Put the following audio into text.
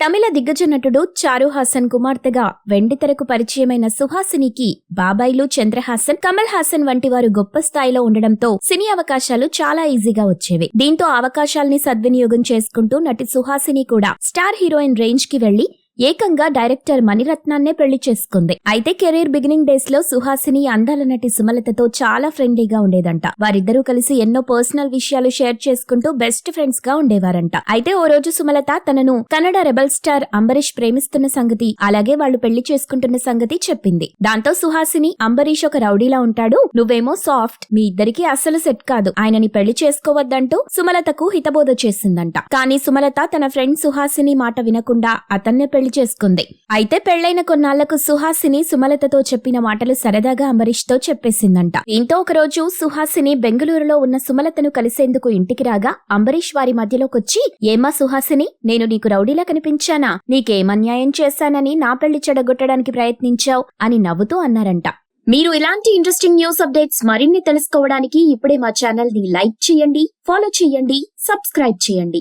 తమిళ దిగ్గజ నటుడు చారు హాసన్ కుమార్తెగా వెండితెరకు పరిచయమైన సుహాసినికి బాబాయిలు చంద్రహాసన్ కమల్ హాసన్ వంటి వారు గొప్ప స్థాయిలో ఉండడంతో సినీ అవకాశాలు చాలా ఈజీగా వచ్చేవి. దీంతో అవకాశాల్ని సద్వినియోగం చేసుకుంటూ నటి సుహాసిని కూడా స్టార్ హీరోయిన్ రేంజ్కి వెళ్ళి ఏకంగా డైరెక్టర్ మణిరత్నాన్నే పెళ్ళి చేసుకుంది. అయితే కెరీర్ బిగినింగ్ డేస్లో సుహాసిని అందాల నటి సుమలతతో చాలా ఫ్రెండ్లీగా ఉండేదంట. వారిద్దరూ కలిసి ఎన్నో పర్సనల్ విషయాలు షేర్ చేసుకుంటూ బెస్ట్ ఫ్రెండ్స్గా ఉండేవారంట. అయితే ఓ రోజు సుమలత తనను కన్నడ రెబల్ స్టార్ అంబరీష్ ప్రేమిస్తున్న సంగతి అలాగే వాళ్ళు పెళ్ళి చేసుకుంటున్న సంగతి చెప్పింది. దాంతో సుహాసిని అంబరీష్ ఒక రౌడీలా ఉంటాడు నువ్వేమో సాఫ్ట్ మీ ఇద్దరికి అస్సలు సెట్ కాదు ఆయనని పెళ్ళి చేసుకోవద్దంటూ సుమలతకు హితబోధ చేసిందంట. కానీ సుమలత తన ఫ్రెండ్ సుహాసిని మాట వినకుండా అతన్నే పెళ్ళి చేసుకుంది. అయితే పెళ్ళైన కొన్నాళ్ళకు సుహాసిని సుమలతతో చెప్పిన మాటలు సరదాగా అంబరీష్తో చెప్పేసిందంట. దీంతో ఒకరోజు సుహాసిని బెంగళూరులో ఉన్న సుమలతను కలిసేందుకు ఇంటికి రాగా అంబరీష్ వారి మధ్యలోకొచ్చి ఏమా సుహాసిని నేను నీకు రౌడీలా కనిపించానా? నీకేమన్యాయం చేశానని నా పెళ్ళి చెడగొట్టడానికి ప్రయత్నించావు? అని నవ్వుతూ అన్నారంట. మీరు ఇలాంటి ఇంట్రెస్టింగ్ న్యూస్ అప్డేట్స్ మరిన్ని తెలుసుకోవడానికి ఇప్పుడే మా ఛానల్ని లైక్ చేయండి ఫాలో చేయండి సబ్స్క్రైబ్ చేయండి.